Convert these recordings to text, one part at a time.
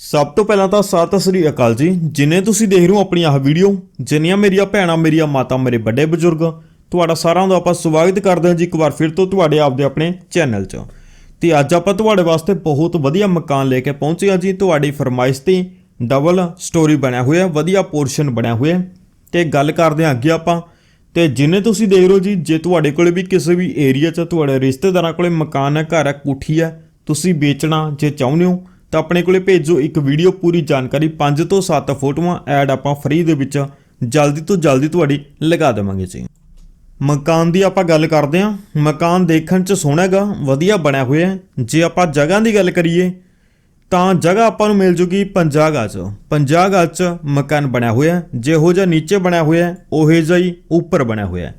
ਸਭ ਤੋਂ ਪਹਿਲਾਂ ਤਾਂ ਸਤਿ ਸ੍ਰੀ ਅਕਾਲ ਜੀ। ਜਿਨੇ ਤੁਸੀਂ ਦੇਖ ਰਹੇ ਹੋ ਆਪਣੀ ਆਹ ਵੀਡੀਓ, ਜਿੰਨੀਆਂ ਮੇਰੀਆਂ ਭੈਣਾਂ, ਮੇਰੀਆਂ ਮਾਤਾ, ਮੇਰੇ ਵੱਡੇ ਬਜ਼ੁਰਗ, ਤੁਹਾਡਾ ਸਾਰਿਆਂ ਦਾ ਆਪਾਂ ਸਵਾਗਤ ਕਰਦੇ ਹਾਂ ਜੀ ਇੱਕ ਵਾਰ ਫਿਰ ਤੋਂ ਤੁਹਾਡੇ ਆਪਦੇ ਆਪਣੇ ਚੈਨਲ 'ਚ। ਤੇ ਅੱਜ ਆਪਾਂ ਤੁਹਾਡੇ ਵਾਸਤੇ ਬਹੁਤ ਵਧੀਆ ਮਕਾਨ ਲੈ ਕੇ ਪਹੁੰਚੇ ਹਾਂ ਜੀ। ਤੁਹਾਡੀ ਫਰਮਾਇਸ਼ ਤੇ ਡਬਲ ਸਟੋਰੀ ਬਣਿਆ ਹੋਇਆ, ਵਧੀਆ ਪੋਰਸ਼ਨ ਬਣਿਆ ਹੋਇਆ ਤੇ ਗੱਲ ਕਰਦੇ ਹਾਂ ਅੱਗੇ ਆਪਾਂ। ਤੇ ਜਿੰਨੇ ਤੁਸੀਂ ਦੇਖ ਰਹੇ ਹੋ ਜੀ, ਜੇ ਤੁਹਾਡੇ ਕੋਲੇ ਵੀ ਕਿਸੇ ਵੀ ਏਰੀਆ 'ਚ, ਤੁਹਾਡੇ ਰਿਸ਼ਤੇਦਾਰਾਂ ਕੋਲੇ ਮਕਾਨ ਹੈ, ਘਰ ਹੈ, ਕੋਠੀ ਹੈ, ਤੁਸੀਂ ਵੇਚਣਾ ਜੇ ਚਾਹੁੰਦੇ ਹੋ ਤਾਂ ਆਪਣੇ ਕੋਲੇ ਭੇਜੋ ਇੱਕ ਵੀਡੀਓ ਪੂਰੀ ਜਾਣਕਾਰੀ। 5 ਤੋਂ 7 ਫੋਟੋਆਂ ਐਡ ਆਪਾਂ ਫ੍ਰੀ ਦੇ ਵਿੱਚ ਜਲਦੀ ਤੋਂ ਜਲਦੀ ਤੁਹਾਡੀ ਲਗਾ ਦੇਵਾਂਗੇ ਜੀ। ਮਕਾਨ ਦੀ ਆਪਾਂ ਗੱਲ ਕਰਦੇ ਹਾਂ। ਮਕਾਨ ਦੇਖਣ 'ਚ ਸੋਹਣਾ ਹੈਗਾ ਵਧੀਆ ਬਣਿਆ ਹੋਇਆ ਹੈ। ਜੇ ਆਪਾਂ ਜਗ੍ਹਾ ਦੀ ਗੱਲ ਕਰੀਏ ਤਾਂ ਜਗ੍ਹਾ ਆਪਾਂ ਨੂੰ ਮਿਲ ਜੂਗੀ 50 ਗਜ। 50 ਗਾਜ 'ਚ ਮਕਾਨ ਬਣਿਆ ਹੋਇਆ ਜਿਹੋ ਜਿਹਾ ਨੀਚੇ ਬਣਿਆ ਹੋਇਆ ਹੈ, ਉਹੇ ਜਿਹਾ ਹੀ ਉੱਪਰ ਬਣਿਆ ਹੋਇਆ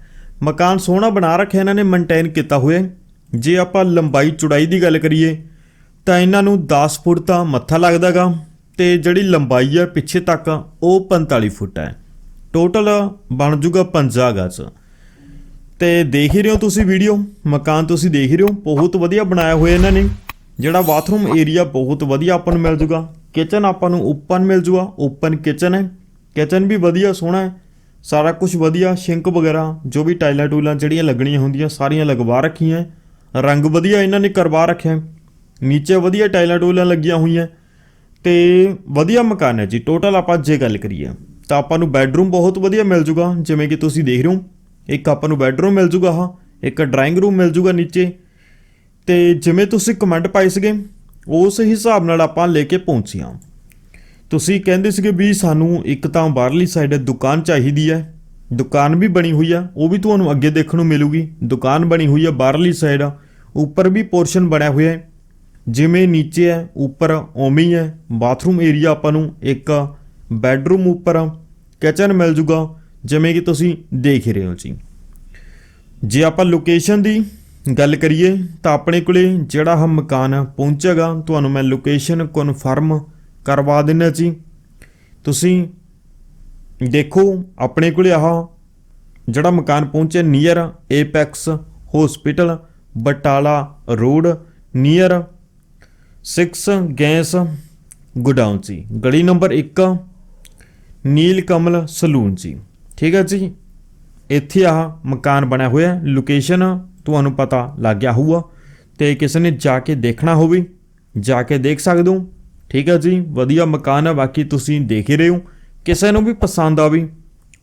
ਮਕਾਨ ਸੋਹਣਾ ਬਣਾ ਰੱਖਿਆ ਇਹਨਾਂ ਨੇ ਮੇਨਟੇਨ ਕੀਤਾ ਹੋਇਆ ਜੇ ਆਪਾਂ ਲੰਬਾਈ ਚੌੜਾਈ ਦੀ ਗੱਲ ਕਰੀਏ ਤਾਂ ਇਹਨਾਂ ਨੂੰ 10 ਫੁੱਟ ਤਾਂ ਮੱਥਾ ਲੱਗਦਾਗਾ ਤੇ ਜਿਹੜੀ ਲੰਬਾਈ ਹੈ ਪਿੱਛੇ ਤੱਕ ਉਹ 45 ਫੁੱਟ ਹੈ। ਟੋਟਲ ਬਣ ਜੂਗਾ 50 ਗਜ। ਤੇ ਦੇਖ ਹੀ ਰਹੇ ਹੋ ਤੁਸੀਂ ਵੀਡੀਓ ਮਕਾਨ ਤੁਸੀਂ ਦੇਖ ਹੀ ਰਹੇ ਹੋ, ਬਹੁਤ ਵਧੀਆ ਬਣਾਇਆ ਹੋਇਆ ਇਹਨਾਂ ਨੇ। ਜਿਹੜਾ ਬਾਥਰੂਮ ਏਰੀਆ ਬਹੁਤ ਵਧੀਆ ਆਪਾਂ ਨੂੰ ਮਿਲ ਜੂਗਾ। ਕਿਚਨ ਆਪਾਂ ਨੂੰ ਓਪਨ ਮਿਲ ਜੂਗਾ ਓਪਨ ਕਿਚਨ ਹੈ। ਕਿਚਨ ਵੀ ਵਧੀਆ ਸੋਹਣਾ ਹੈ। ਸਾਰਾ ਕੁਝ ਵਧੀਆ ਸ਼ਿੰਕ ਵਗੈਰਾ, ਜੋ ਵੀ ਟਾਈਲਾਂ ਟੂਲਾਂ ਜਿਹੜੀਆਂ ਲੱਗਣੀਆਂ ਹੁੰਦੀਆਂ, ਸਾਰੀਆਂ ਲਗਵਾ ਰੱਖੀਆਂ ਰੰਗ ਵਧੀਆ ਇਹਨਾਂ ਨੇ ਕਰਵਾ ਰੱਖਿਆ ਨੀਚੇ ਵਧੀਆ ਟਾਈਲਾਂ ਟੂਲਾਂ ਲੱਗੀਆਂ ਹੋਈਆਂ ਤੇ ਵਧੀਆ ਮਕਾਨ ਹੈ ਜੀ। ਟੋਟਲ ਆਪਾਂ ਜੇ ਗੱਲ ਕਰੀਏ ਤਾਂ ਆਪਾਂ ਨੂੰ ਬੈੱਡਰੂਮ ਬਹੁਤ ਵਧੀਆ ਮਿਲ ਜੂਗਾ, ਜਿਵੇਂ ਕਿ ਤੁਸੀਂ ਦੇਖ ਰਹੇ ਹੋ। ਇੱਕ ਆਪਾਂ ਨੂੰ ਬੈੱਡਰੂਮ ਮਿਲ ਜੂਗਾ ਹਾਂ ਇੱਕ ਡਰਾਇੰਗ ਰੂਮ ਮਿਲ ਜੂਗਾ ਨੀਚੇ। ਤੇ ਜਿਵੇਂ ਤੁਸੀਂ ਕਮੈਂਟ ਪਾਈ ਸੀਗੇ, ਉਸ ਹਿਸਾਬ ਨਾਲ ਆਪਾਂ ਲੈ ਕੇ ਪਹੁੰਚੀਆਂ ਤੁਸੀਂ ਕਹਿੰਦੇ ਸੀਗੇ ਵੀ ਸਾਨੂੰ ਇੱਕ ਤਾਂ ਬਾਹਰਲੀ ਸਾਈਡ ਦੁਕਾਨ ਚਾਹੀਦੀ ਹੈ, ਦੁਕਾਨ ਵੀ ਬਣੀ ਹੋਈ ਆ, ਉਹ ਵੀ ਤੁਹਾਨੂੰ ਅੱਗੇ ਦੇਖਣ ਨੂੰ ਮਿਲੂਗੀ। ਦੁਕਾਨ ਬਣੀ ਹੋਈ ਆ ਬਾਹਰਲੀ ਸਾਈਡ ਉੱਪਰ ਵੀ ਪੋਰਸ਼ਨ ਬਣਿਆ ਹੋਇਆ ਹੈ। ਜਿਵੇਂ ਨੀਚੇ ਹੈ, ਉੱਪਰ ਉਵੇਂ ਹੀ ਹੈ। ਬਾਥਰੂਮ ਏਰੀਆ ਆਪਾਂ ਨੂੰ ਇੱਕ ਬੈੱਡਰੂਮ ਉੱਪਰ ਕਿਚਨ ਮਿਲ ਜੂਗਾ, ਜਿਵੇਂ ਕਿ ਤੁਸੀਂ ਦੇਖ ਰਹੇ ਹੋ ਜੀ। ਜੇ ਆਪਾਂ ਲੋਕੇਸ਼ਨ ਦੀ ਗੱਲ ਕਰੀਏ, ਤਾਂ ਆਪਣੇ ਕੋਲੇ ਜਿਹੜਾ ਆਹ ਮਕਾਨ ਪਹੁੰਚੇਗਾ, ਤੁਹਾਨੂੰ ਮੈਂ ਲੋਕੇਸ਼ਨ ਕਨਫਰਮ ਕਰਵਾ ਦਿੰਨਾ ਜੀ। ਤੁਸੀਂ ਦੇਖੋ, ਆਪਣੇ ਕੋਲੇ ਆਹ ਜਿਹੜਾ ਮਕਾਨ ਪਹੁੰਚਿਆ near Apex hospital Batala road near 6 ਗੈਂਸ, ਗੁਡਾਊਨ ਜੀ ਗਲੀ ਨੰਬਰ 1 ਨੀਲ ਕਮਲ ਸਲੂਨ ਸੀ। ਠੀਕ ਹੈ ਜੀ? ਇੱਥੇ ਆਹ ਮਕਾਨ ਬਣਿਆ ਹੋਇਆ ਹੈ। ਲੋਕੇਸ਼ਨ ਤੁਹਾਨੂੰ ਪਤਾ ਲੱਗ ਗਿਆ ਹੋਊਗਾ। ਤੇ ਕਿਸੇ ਨੇ ਜਾ ਕੇ ਦੇਖਣਾ ਹੋਵੇ। ਜਾ ਕੇ ਦੇਖ ਸਕਦੇ ਹੋ। ਠੀਕ ਹੈ ਜੀ? ਵਧੀਆ ਮਕਾਨ ਹੈ। ਬਾਕੀ ਤੁਸੀਂ ਦੇਖ ਹੀ ਰਹੇ ਹੋ। ਕਿਸੇ ਨੂੰ ਵੀ ਪਸੰਦ ਆਵੇ,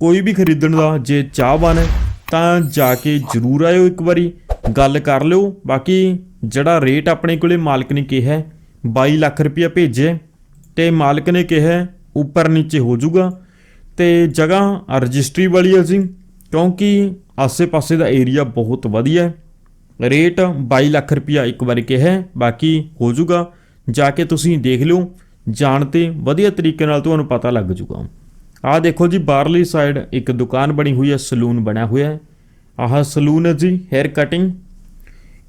ਕੋਈ ਵੀ ਖਰੀਦਣ ਦਾ ਜੇ ਚਾਹਵਾਨ ਹੈ ਤਾਂ ਜਾ ਕੇ ਜ਼ਰੂਰ ਆਇਓ ਇੱਕ ਵਾਰੀ। ਗੱਲ ਕਰ ਲਿਓ। ਬਾਕੀ ਜਿਹੜਾ ਰੇਟ ਆਪਣੇ ਕੋਲੇ ਮਾਲਕ ਨੇ ਕਿਹਾ 22 ਲੱਖ ਰੁਪਇਆ ਭੇਜਿਆ ਤੇ ਮਾਲਕ ਨੇ ਕਿਹਾ, ਉੱਪਰ ਨੀਚੇ ਹੋ ਜਾਊਗਾ। ਤੇ ਜਗ੍ਹਾ ਰਜਿਸਟਰੀ ਵਾਲੀ ਹੈ ਜੀ, ਕਿਉਂਕਿ ਆਸੇ-ਪਾਸੇ ਦਾ ਏਰੀਆ ਬਹੁਤ ਵਧੀਆ ਹੈ। ਰੇਟ 22 ਲੱਖ ਰੁਪਇਆ ਇੱਕ ਵਾਰ ਕਿਹਾ, ਬਾਕੀ ਹੋ ਜਾਊਗਾ। ਜਾ ਕੇ ਤੁਸੀਂ ਦੇਖ ਲਿਓ, ਜਾਣ ਤੇ ਵਧੀਆ ਤਰੀਕੇ ਨਾਲ ਤੁਹਾਨੂੰ ਪਤਾ ਲੱਗ ਜਾਊਗਾ। ਆਹ ਦੇਖੋ ਜੀ, ਬਾਹਰਲੀ ਸਾਈਡ ਇੱਕ ਦੁਕਾਨ ਬਣੀ ਹੋਈ ਹੈ, ਸਲੂਨ ਬਣਿਆ ਹੋਇਆ ਹੈ। ਆਹ ਸਲੂਨ ਹੈ ਜੀ 헤ਅਰ ਕਟਿੰਗ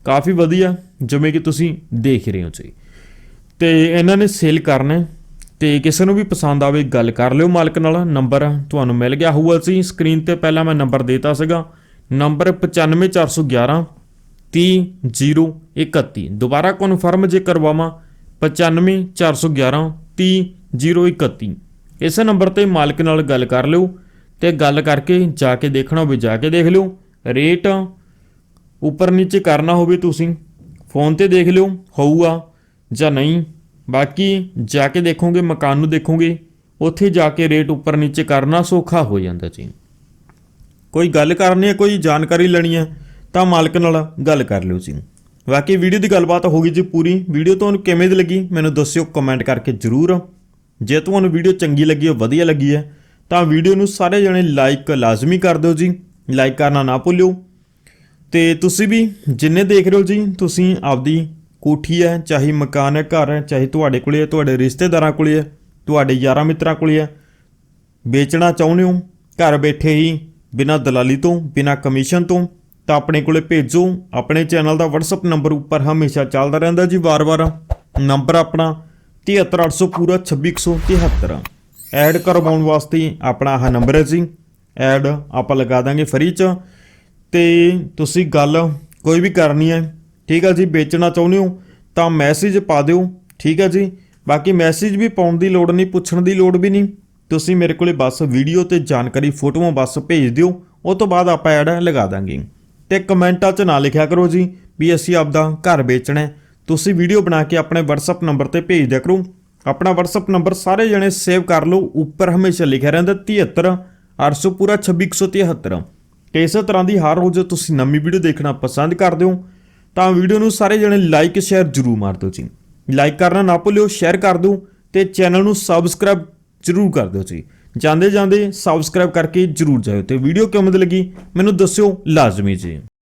ਕਾਫੀ ਵਧੀਆ, ਜਿਵੇਂ ਕਿ ਤੁਸੀਂ ਦੇਖ ਰਹੇ ਹੋ ਜੀ। ਤੇ ਇਹਨਾਂ ਨੇ ਸੇਲ ਕਰਨਾ। ਹੈ ਤੇ ਕਿਸੇ ਨੂੰ ਵੀ ਪਸੰਦ ਆਵੇ, ਗੱਲ ਕਰ ਲਿਓ ਮਾਲਕ ਨਾਲ। ਨੰਬਰ ਤੁਹਾਨੂੰ ਮਿਲ ਗਿਆ ਹੋਊਗਾ ਸੀ ਸਕਰੀਨ ਤੇ ਪਹਿਲਾਂ ਮੈਂ ਨੰਬਰ ਦੇਤਾ ਸੀਗਾ। ਨੰਬਰ 95411 30031 ਦੁਬਾਰਾ ਕਨਫਰਮ ਜੇ ਕਰਵਾਵਾਂ 95411 30031 ਇਸੇ ਨੰਬਰ ਤੇ ਮਾਲਕ ਨਾਲ ਗੱਲ ਕਰ ਲਿਓ ਤੇ ਗੱਲ ਕਰਕੇ ਜਾ ਕੇ ਦੇਖਣਾ ਹੋਵੇ, ਜਾ ਕੇ ਦੇਖ ਲਿਓ। ਰੇਟ ਉੱਪਰ ਨੀਚੇ ਕਰਨਾ ਹੋਵੇ ਤੁਸੀਂ। ਫੋਨ ਤੇ ਦੇਖ ਲਿਓ, ਹੋਊਗਾ। ਜਾਂ ਨਹੀਂ? ਬਾਕੀ ਜਾ ਕੇ ਦੇਖੋਗੇ, ਮਕਾਨ ਨੂੰ ਦੇਖੋਗੇ, ਉੱਥੇ ਜਾ ਕੇ ਰੇਟ ਉੱਪਰ ਨੀਚੇ ਕਰਨਾ ਸੌਖਾ ਹੋ ਜਾਂਦਾ ਜੀ। ਕੋਈ ਗੱਲ ਕਰਨੀ ਹੈ, ਕੋਈ ਜਾਣਕਾਰੀ ਲੈਣੀ ਹੈ, ਤਾਂ ਮਾਲਕ ਨਾਲ ਗੱਲ ਕਰ ਲਿਓ ਜੀ। ਬਾਕੀ ਵੀਡੀਓ ਦੀ ਗੱਲਬਾਤ ਹੋ ਗਈ ਜੀ ਪੂਰੀ। ਵੀਡੀਓ ਤੁਹਾਨੂੰ ਕਿਵੇਂ ਦੀ ਲੱਗੀ, ਮੈਨੂੰ ਦੱਸਿਓ ਕਮੈਂਟ ਕਰਕੇ ਜਰੂਰ। ਜੇ ਤੁਹਾਨੂੰ ਵੀਡੀਓ ਚੰਗੀ ਲੱਗੀ ਹੈ ਵਧੀਆ ਲੱਗੀ ਹੈ, ਤਾਂ ਵੀਡੀਓ ਨੂੰ ਸਾਰੇ ਜਣੇ ਲਾਈਕ ਲਾਜ਼ਮੀ ਕਰ ਦਿਓ ਜੀ। ਲਾਈਕ ਕਰਨਾ ਨਾ ਭੁੱਲਿਓ। ਤੇ ਤੁਸੀਂ ਵੀ ਜਿੰਨੇ ਦੇਖ ਰਹੇ ਹੋ ਜੀ, ਤੁਸੀਂ ਆਪਦੀ ਕੋਠੀ ਹੈ, ਚਾਹੇ ਮਕਾਨ ਹੈ, ਘਰ ਹੈ, ਚਾਹੇ ਤੁਹਾਡੇ ਕੋਲੇ ਹੈ, ਤੁਹਾਡੇ ਰਿਸ਼ਤੇਦਾਰਾਂ ਕੋਲੇ ਹੈ, ਤੁਹਾਡੇ ਯਾਰਾਂ ਮਿੱਤਰਾਂ ਕੋਲੇ ਹੈ। ਵੇਚਣਾ ਚਾਹੁੰਦੇ ਹੋ, ਘਰ ਬੈਠੇ ਹੀ, ਬਿਨਾਂ ਦਲਾਲੀ ਤੋਂ, ਬਿਨਾਂ ਕਮਿਸ਼ਨ ਤੋਂ, ਤਾਂ ਆਪਣੇ ਕੋਲੇ ਭੇਜੋ। ਆਪਣੇ ਚੈਨਲ ਦਾ WhatsApp ਨੰਬਰ ਉੱਪਰ ਹਮੇਸ਼ਾ ਚੱਲਦਾ ਰਹਿੰਦਾ ਜੀ ਵਾਰ-ਵਾਰ। ਨੰਬਰ ਆਪਣਾ 73800 ਪੂਰਾ 26173 ਐਡ ਕਰਵਾਉਣ ਵਾਸਤੇ ਆਪਣਾ ਆਹ ਨੰਬਰ ਹੈ ਜੀ। ਐਡ ਆਪਾਂ ਲਗਾ ਦਾਂਗੇ ਫਰੀ ਚ। ਤੇ ਤੁਸੀਂ ਗੱਲ ਕੋਈ ਵੀ ਕਰਨੀ ਹੈ ਠੀਕ ਆ ਜੀ, ਵੇਚਣਾ ਚਾਹੁੰਦੇ ਹੋ ਤਾਂ ਮੈਸੇਜ ਪਾ ਦਿਓ, ਠੀਕ ਆ ਜੀ। ਬਾਕੀ ਮੈਸੇਜ ਵੀ ਪਾਉਣ ਦੀ ਲੋੜ ਨਹੀਂ, ਪੁੱਛਣ ਦੀ ਲੋੜ ਵੀ ਨਹੀਂ। ਤੁਸੀਂ ਮੇਰੇ ਕੋਲੇ ਬਸ ਵੀਡੀਓ ਤੇ ਜਾਣਕਾਰੀ ਫੋਟੋਆਂ ਬਸ ਭੇਜ ਦਿਓ, ਉਹ ਤੋਂ ਬਾਅਦ ਆਪਾਂ ਐਡ ਲਗਾ ਦਾਂਗੇ। ਤੇ ਕਮੈਂਟਾਂ 'ਚ ਨਾ ਲਿਖਿਆ ਕਰੋ ਜੀ ਵੀ ਅਸੀਂ ਆਪਦਾ ਘਰ ਵੇਚਣਾ ਤੁਸੀਂ ਵੀਡੀਓ ਬਣਾ ਕੇ ਆਪਣੇ WhatsApp ਨੰਬਰ ਤੇ ਭੇਜ ਦਿਆ ਕਰੋ। ਆਪਣਾ WhatsApp ਨੰਬਰ ਸਾਰੇ ਜਣੇ ਸੇਵ ਕਰ ਲਓ, ਉੱਪਰ ਹਮੇਸ਼ਾ ਲਿਖਿਆ ਰਹਿੰਦਾ 73 800 ਪੂਰਾ 2673 ਤੇ ਇਸੇ ਤਰ੍ਹਾਂ ਦੀ ਹਰ ਰੋਜ਼ ਤੁਸੀਂ ਨਵੀਂ ਵੀਡੀਓ ਦੇਖਣਾ ਪਸੰਦ ਕਰਦੇ ਹੋ ਤਾਂ ਵੀਡੀਓ ਨੂੰ ਸਾਰੇ ਜਣੇ ਲਾਈਕ ਸ਼ੇਅਰ ਜ਼ਰੂਰ ਮਾਰ ਦਿਓ ਜੀ। ਲਾਈਕ ਕਰਨਾ ਨਾ ਭੁੱਲਿਓ ਸ਼ੇਅਰ ਕਰ ਦਿਓ ਤੇ ਚੈਨਲ ਨੂੰ ਸਬਸਕ੍ਰਾਈਬ ਜ਼ਰੂਰ ਕਰ ਦਿਓ ਜੀ। ਜਾਂਦੇ ਜਾਂਦੇ ਸਬਸਕ੍ਰਾਈਬ ਕਰਕੇ ਜ਼ਰੂਰ ਜਾਇਓ ਤੇ ਵੀਡੀਓ ਕਿਵੇਂ ਦੀ ਲੱਗੀ ਮੈਨੂੰ ਦੱਸਿਓ ਲਾਜ਼ਮੀ ਜੀ।